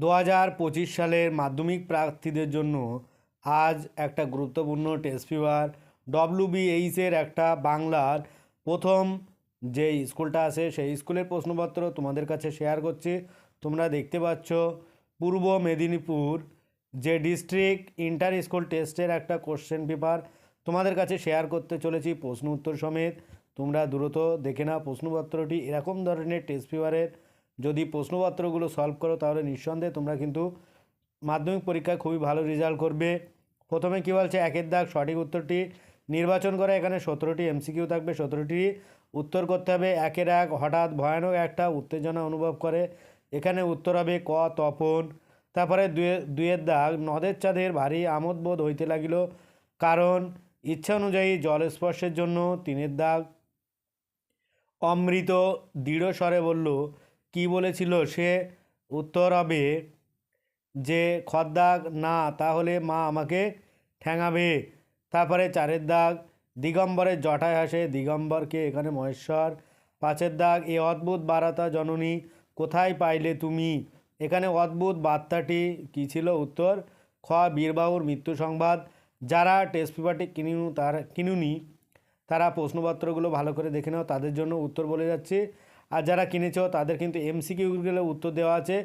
দু হাজার পঁচিশ সালের মাধ্যমিক প্রার্থীদের জন্য আজ একটা গুরুত্বপূর্ণ টেস্ট পেপার ডব্লিউবিএইচের একটা বাংলার প্রথম যে স্কুলটা আছে, সেই স্কুলের প্রশ্নপত্র তোমাদের কাছে শেয়ার করছি। তোমরা দেখতে পাচ্ছ পূর্ব মেদিনীপুর যে ডিস্ট্রিক্ট ইন্টার স্কুল টেস্টের একটা কোশ্চেন পেপার তোমাদের কাছে শেয়ার করতে চলেছি প্রশ্ন উত্তর সমেত। তোমরা দ্রুত দেখে না প্রশ্নপত্রটি। এরকম ধরনের টেস্ট পেপারের যদি প্রশ্নপত্রগুলো সলভ করো, তাহলে নিঃসন্দেহে তোমরা কিন্তু মাধ্যমিক পরীক্ষায় খুবই ভালো রেজাল্ট করবে। প্রথমে কী বলছে? একের দাগ, সঠিক উত্তরটি। নির্বাচন করে এখানে সতেরোটি এমসিকিউ থাকবে, সতেরোটি উত্তর করতে হবে। একের এক হঠাৎ ভয়ানক একটা উত্তেজনা অনুভব করে। এখানে উত্তর হবে ক, তপন। তারপরে দুয়ে দুয়ের দাগ, নদের চাঁদের ভারী আমোদ বোধ হইতে লাগিল। কারণ ইচ্ছা অনুযায়ী জল স্পর্শের জন্য তিনের দাগ। অমৃত দৃঢ় স্বরে বলল কি বলেছিল? সে উত্তর হবে যে খদ্দাগ না, তাহলে মা আমাকে ঠ্যাঙাবে। তারপরে চারের দাগ, দিগম্বরের জটায় হাসে দিগম্বরকে এখানে মহেশ্বর। পাঁচের দাগ, এ অদ্ভুত বারাতা জননী, কোথায় পাইলে তুমি? এখানে অদ্ভুত বার্তাটি কী ছিল? উত্তর, খ, বীরবাবুর মৃত্যু সংবাদ। যারা টেস্ট পেপারটি কিনুন, তারা, কিনুনি। তারা প্রশ্নপত্রগুলো ভালো করে দেখে নাও, তাদের জন্য উত্তর বলে যাচ্ছি। আর যারা কিনেছো, তাদের কিন্তু এমসিকিউগুলো উত্তর দেওয়া আছে।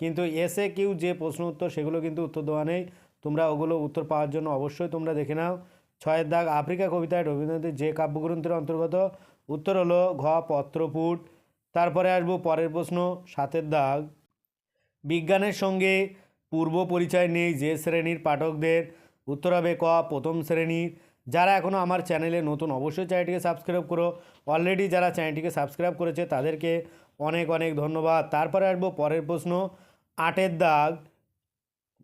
কিন্তু এসে কিউ যে প্রশ্ন উত্তর, সেগুলো কিন্তু উত্তর দেওয়া নেই। তোমরা ওগুলো উত্তর পাওয়ার জন্য অবশ্যই তোমরা দেখে নাও। ছয়ের দাগ, আফ্রিকা কবিতায় রবীন্দ্রনাথের যে কাব্যগ্রন্থের অন্তর্গত। উত্তর হলো ঘ, পত্রপুট। তারপরে আসব পরের প্রশ্ন, সাতের দাগ। বিজ্ঞানের সঙ্গে পূর্ব পরিচয় নেই যে শ্রেণির পাঠকদের। উত্তর হবে ক, প্রথম শ্রেণির। যারা এখনও আমার চ্যানেলে নতুন, অবশ্যই চ্যানেলটিকে সাবস্ক্রাইব করো। অলরেডি যারা চ্যানেলটিকে সাবস্ক্রাইব করেছে, তাদেরকে অনেক অনেক ধন্যবাদ। তারপরে আসব পরের প্রশ্ন। আটের দাগ,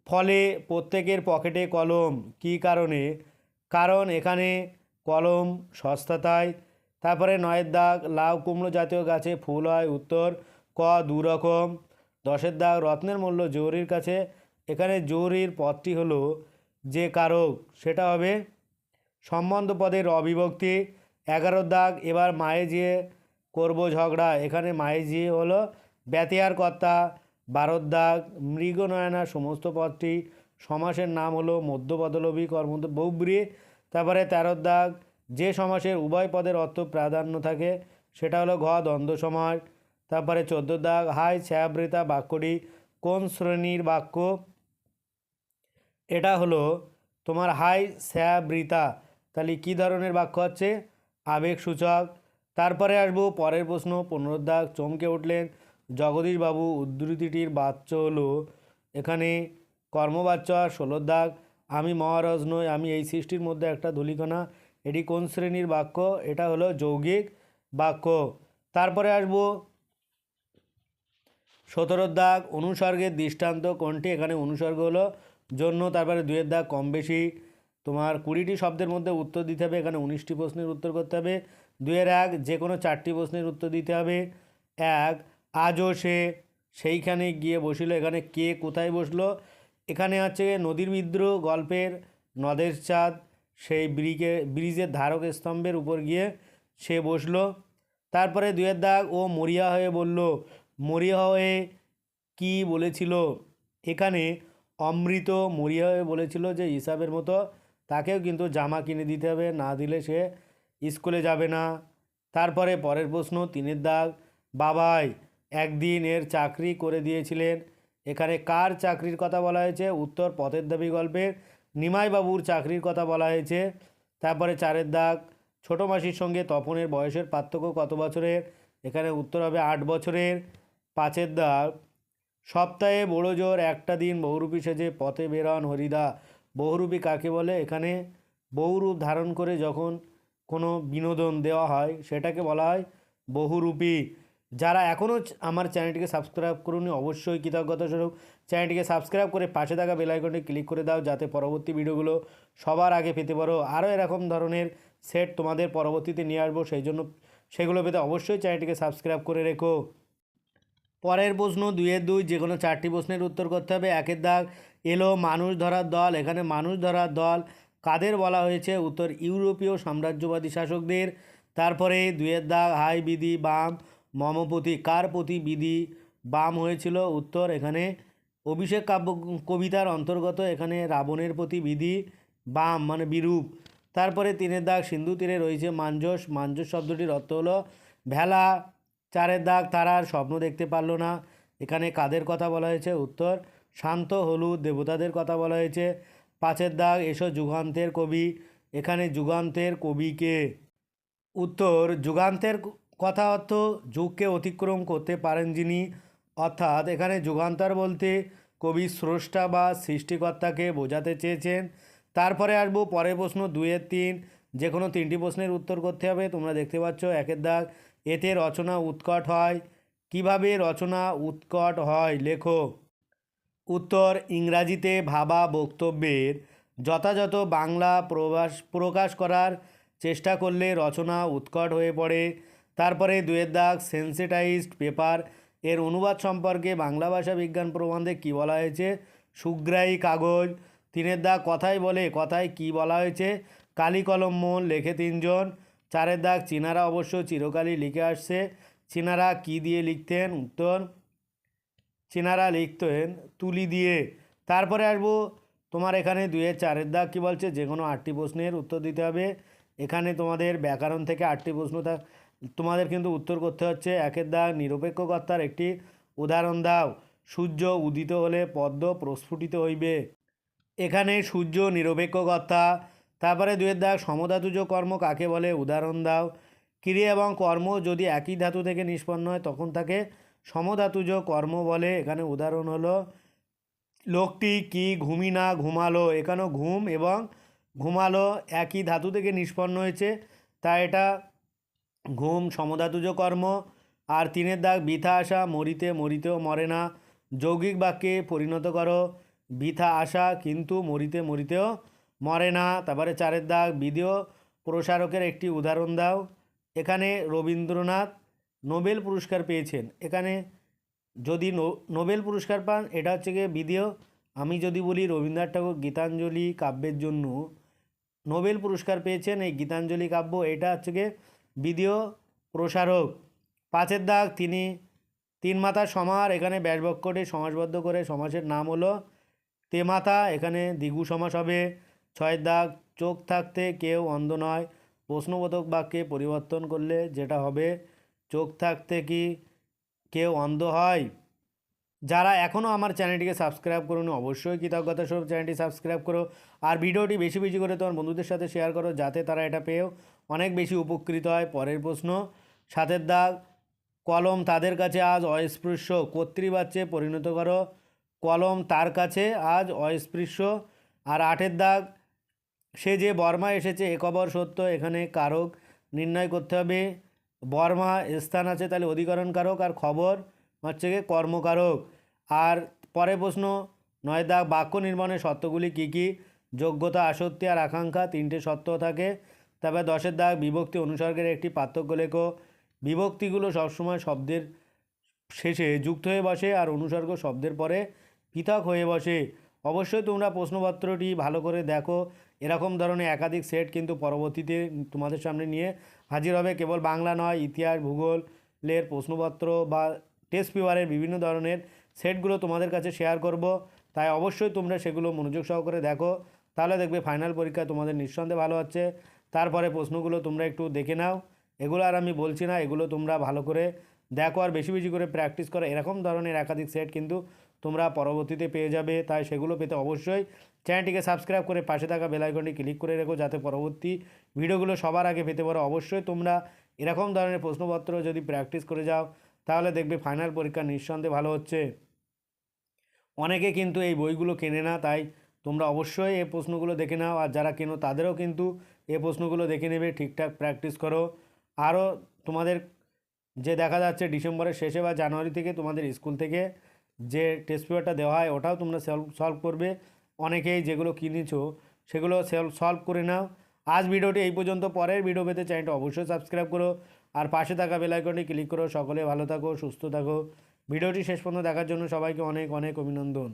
ফলে প্রত্যেকের পকেটে কলম, কী কারণে? কারণ এখানে কলম সস্তাতায় তারপরে নয়ের দাগ, লাউ, কুমড়ো জাতীয় গাছে ফুল হয়, উত্তর, ক, দু রকম। দশের দাগ, রত্নের মূল্য জৌরির কাছে। এখানে জৌরির পথটি হলো যে কারক, সেটা হবে সম্বন্ধ পদের অবিভক্তি, এগারো দাগ, এবার মায়ে যেয়ে করব ঝগড়া। এখানে মায়ে যেয়ে হলো ব্যতিয়ার কর্তা বারোর দাগ, মৃগনয়না সমস্ত পদটি। সমাসের নাম হলো মধ্যপদলবী কর্ম বহুব্রী তারপরে তেরোর দাগ, যে সমাসের উভয় পদের অর্থ প্রাধান্য থাকে, সেটা হলো ঘ দ্বন্দ্ব সমাস। তারপরে চোদ্দ দাগ হাই ছায়াবৃতা বাক্যটি, কোন শ্রেণির বাক্য? এটা হলো তোমার হাই স্যাবৃতা তাহলে কী ধরনের বাক্য হচ্ছে আবেগসূচক তারপরে আসব, পরের প্রশ্ন পনেরো দাগ চমকে উঠলেন। জগদীশবাবু উদ্ধৃতিটির বাচ্চ হলো, এখানে কর্মবাচ্য আর ষোলোর দাগ। আমি মহারজ নই, আমি এই সৃষ্টির মধ্যে একটা ধূলিকণা। এটি কোন শ্রেণির বাক্য? এটা হলো যৌগিক বাক্য। তারপরে আসব, সতেরোর দাগ, অনুসর্গের দৃষ্টান্ত কোনটি? এখানে অনুসর্গ হলো, জন্য তারপরে দুয়ের দাগ কম বেশি। তোমার কুড়িটি শব্দের মধ্যে উত্তর দিতে হবে, এখানে উনিশটি প্রশ্নের উত্তর করতে হবে। দুয়ের এক যে কোনো চারটি প্রশ্নের উত্তর দিতে হবে। এক, আজও সে সেইখানে গিয়ে বসিল, এখানে কে কোথায় বসল? এখানে হচ্ছে নদীর বিদ্রোহ, গল্পের নদের চাঁদ, সেই ব্রিজে, ব্রিজের ধারক স্তম্ভের উপর গিয়ে সে বসল। তারপরে দুয়ের দাগ, ও মরিয়া হয়ে বলল, মরিয়া হয়ে কি বলেছিল? এখানে অমৃত মরিয়া হয়ে বলেছিল যে হিসাবের মতো। তাকেও কিন্তু জামা কিনে দিতে হবে, না দিলে সে স্কুলে যাবে না। তারপরে পরের প্রশ্ন, তিনের দাগ। বাবাই, একদিন এর চাকরি করে দিয়েছিলেন। এখানে কার চাকরির কথা বলা হয়েছে? উত্তর, পথের দাবি গল্পের। নিমাইবাবুর চাকরির কথা বলা হয়েছে। তারপরে চারের দাগ। ছোটো মাসির সঙ্গে তপনের বয়সের পার্থক্য কত বছরের? এখানে উত্তর হবে আট বছরের। পাঁচের দাগ। সপ্তাহে বড় জোর একটা দিন বহুরূপী সেজে পথে বেরন হরিদা। বহুরূপী কাকে বলে? এখানে বহুরূপ ধারণ করে যখন কোনো বিনোদন দেওয়া হয়, সেটাকে বলা হয় বহুরূপী। যারা এখনও আমার চ্যানেলটিকে সাবস্ক্রাইব করুনি, অবশ্যই কৃতজ্ঞতা স্বরূপ। চ্যানেলটিকে সাবস্ক্রাইব করে পাশে থাকা বেল আইকনটি ক্লিক করে দাও, যাতে পরবর্তী ভিডিওগুলো সবার আগে পেতে পারো। আরও এরকম ধরনের সেট তোমাদের পরবর্তীতে নিয়ে আসব, সেই জন্য সেগুলো পেতে অবশ্যই চ্যানেলটিকে সাবস্ক্রাইব করে রেখো। পরের প্রশ্ন, দুইয়ের দুই যে কোনো চারটি প্রশ্নের উত্তর করতে হবে। একের দাগ এলো মানুষ ধরার দল। এখানে মানুষ ধরার দল। কাদের বলা হয়েছে? উত্তর ইউরোপীয় সাম্রাজ্যবাদী শাসকদের। তারপরে দুয়ের দাগ, হাই বিধি, বাম। মমপতি, কার প্রতি বিধি বাম হয়েছিল? উত্তর এখানে অভিষেক কাব্য, কবিতার অন্তর্গত এখানে রাবণের প্রতি বিধি বাম মানে বিরূপ। তারপরে তিনের দাগ, সিন্ধু তীরে রয়েছে মাঞ্জস। মাঞ্জস শব্দটির অর্থ হলো, ভেলা, চারের দাগ, তারার স্বপ্ন দেখতে পারল না। এখানে কাদের কথা বলা হয়েছে? উত্তর শান্ত হলুদ দেবতাদের কথা বলা হয়েছে। পাঁচের দাগ, এসো যুগান্তের কবি। এখানে যুগান্তের কবিকে। উত্তর, যুগান্তের কথা অর্থ যুগকে অতিক্রম করতে পারেন যিনি। অর্থাৎ এখানে যুগান্তর বলতে কবি স্রষ্টা বা সৃষ্টিকর্তাকে বোঝাতে চেয়েছেন। তারপরে আসব পরের প্রশ্ন দুয়ের তিন। যে কোনো তিনটি প্রশ্নের উত্তর করতে হবে। তোমরা দেখতে পাচ্ছ একের দাগ। এতে রচনা উৎকট হয়। কীভাবে রচনা উৎকট হয়? লেখো। উত্তর ইংরাজিতে ভাবা বক্তব্যের যথাযথ বাংলা প্রবাস, প্রকাশ করার চেষ্টা করলে রচনা উৎকট হয়ে পড়ে। তারপরে দুয়ের দাগ সেন্সিটাইজড পেপার এর অনুবাদ সম্পর্কে বাংলা ভাষা বিজ্ঞান প্রবন্ধে কী বলা হয়েছে? সুগ্রাহী কাগজ। তিনের দাগ, কথাই বলে, কথায় কি বলা হয়েছে? কালি কলম মন লেখে তিনজন। চারের দাগ, চীনারা অবশ্য চিরকালই লিখে আসছে। চীনারা কি দিয়ে লিখতেন? উত্তর চীনারা লিখতেন তুলি দিয়ে। তারপরে আসব, তোমার এখানে দুয়ের চারের দাগ কী বলছে? যে কোনো আটটি প্রশ্নের উত্তর দিতে হবে। এখানে তোমাদের ব্যাকরণ থেকে আটটি প্রশ্ন থাক তোমাদের কিন্তু উত্তর করতে হচ্ছে। একের দাগ নিরপেক্ষকর্তার একটি উদাহরণ দাও। সূর্য উদিত হলে পদ্ম প্রস্ফুটিত হইবে। এখানে সূর্য নিরপেক্ষকর্তা। তারপরে দুয়ের দাগ সমধাতুজ কর্ম কাকে বলে? উদাহরণ দাও। ক্রিয়া এবং কর্ম যদি একই ধাতু থেকে নিষ্পন্ন হয়, তখন তাকে সমধাতুজ কর্ম বলে। এখানে উদাহরণ হলো, লোকটি কি ঘুমি না ঘুমালো? এখানেও ঘুম এবং ঘুমালো একই ধাতু থেকে নিষ্পন্ন হয়েছে। তাই এটা ঘুম সমধাতুজ কর্ম। আর তিনের দাগ, বৃথা আসা মরিতে মরিতেও মরে না। যৌগিক বাক্যে পরিণত করো, বৃথা আসা কিন্তু মরিতে মরিতেও মরে না। তারপরে চারের দাগ ভিডিও প্রসারকের একটি উদাহরণ দাও। এখানে রবীন্দ্রনাথ নোবেল পুরস্কার পেয়েছেন। এখানে যদি নোবেল পুরস্কার পান, এটা হচ্ছে গিয়ে ভিডিও আমি যদি বলি রবীন্দ্রনাথ ঠাকুর গীতাঞ্জলি কাব্যের জন্য নোবেল পুরস্কার পেয়েছেন এই গীতাঞ্জলি কাব্য, এটা হচ্ছে গিয়ে ভিডিও প্রসারক। পাঁচের দাগ, তিনি তিন মাথার সমার এখানে ব্যাসবক্যটি সমাসবদ্ধ করে, সমাসের নাম হলো তেমাতা এখানে দ্বিগু সমাস হবে। ছয়ের দাগ, চোখ থাকতে কেউ অন্ধ নয়। প্রশ্নবোধক বাক্যে পরিবর্তন করলে যেটা হবে চোখ থাকতে কি কেউ অন্ধ হয়? যারা এখনও আমার চ্যানেলটিকে সাবস্ক্রাইব করুন, অবশ্যই কৃতজ্ঞতা স্বরূপ চ্যানেলটি সাবস্ক্রাইব করো। আর ভিডিওটি বেশি বেশি করে তোমার বন্ধুদের সাথে শেয়ার করো, যাতে তারা এটা পেয়েও অনেক বেশি উপকৃত হয়। পরের প্রশ্ন সাতের দাগ কলম তাদের কাছে, আজ অস্পৃশ্য। কর্তৃবাচ্যে পরিণত করো। কলম তার কাছে, আজ অস্পৃশ্য। আর আটের দাগ সে যে বর্মা এসেছে, এ খবর সত্য। এখানে কারক নির্ণয় করতে হবে। বর্মা স্থান আছে তাহলে অধিকরণ কারক আর খবর হচ্ছে গিয়ে কর্মকারক। আর পরে প্রশ্ন নয় দাগ বাক্য নির্মাণের সত্যগুলি কী কী? যোগ্যতা, আসক্তি আর আকাঙ্ক্ষা তিনটে সত্য থাকে। তারপরে দশের দাগ, বিভক্তি অনুসর্গের একটি পার্থক্য লেখো। বিভক্তিগুলো সবসময় শব্দের শেষে যুক্ত হয়ে বসে আর অনুসর্গ শব্দের পরে পৃথক হয়ে বসে। অবশ্যই তোমরা প্রশ্নপত্রটি ভালো করে দেখো। এরকম ধরনের একাধিক সেট কিন্তু পরবর্তীতে তোমাদের সামনে নিয়ে হাজির হবে। কেবল বাংলা নয়, ইতিহাস, ভূগোলের প্রশ্নপত্র বা টেস্ট পেপারের বিভিন্ন ধরনের সেটগুলো তোমাদের কাছে শেয়ার করব। তাই অবশ্যই তোমরা সেগুলো মনোযোগ সহকারে দেখো। তাহলে দেখবে ফাইনাল পরীক্ষা তোমাদের নিঃসন্দেহে ভালো হচ্ছে। তারপরে প্রশ্নগুলো তোমরা একটু দেখে নাও। এগুলো আর আমি বলছি না, এগুলো তোমরা ভালো করে দেখো আর বেশি বেশি করে প্র্যাকটিস করো। এরকম ধরনের একাধিক সেট কিন্তু তোমরা পরবর্তীতে পেয়ে যাবে, তাই সেগুলো পেতে অবশ্যই চ্যানেলটিকে সাবস্ক্রাইব করে পাশে থাকা বেলাইকনটি ক্লিক করে রেখো যাতে পরবর্তী ভিডিওগুলো সবার আগে পেতে পারো। অবশ্যই তোমরা এরকম ধরনের প্রশ্নপত্র যদি প্র্যাকটিস করে যাও, তাহলে দেখবে ফাইনাল পরীক্ষা নিঃসন্দেহে ভালো হচ্ছে। অনেকে কিন্তু এই বইগুলো কেনে না, তাই তোমরা অবশ্যই এই প্রশ্নগুলো দেখে নাও, আর যারা কেনো তাদেরও কিন্তু এই প্রশ্নগুলো দেখে নেবে, ঠিকঠাক প্র্যাকটিস করো। আরও তোমাদের যে দেখা যাচ্ছে ডিসেম্বরের শেষে বা জানুয়ারি থেকে তোমাদের স্কুল থেকে যে টেস্ট পেপারটা দেওয়া হয়, ওটাও তোমরা সলভ সলভ করবে। অনেকেই যেগুলো কিনেছো, সেগুলো সলভ করে নাও। আজ ভিডিওটি এই পর্যন্ত। পরের ভিডিও পেতে চ্যানেলটা অবশ্যই সাবস্ক্রাইব করো। আর পাশে থাকা বেলাইকনটি ক্লিক করো। সকলে ভালো থাকো, সুস্থ থাকো। ভিডিওটি শেষ পর্যন্ত দেখার জন্য সবাইকে অনেক অনেক অভিনন্দন।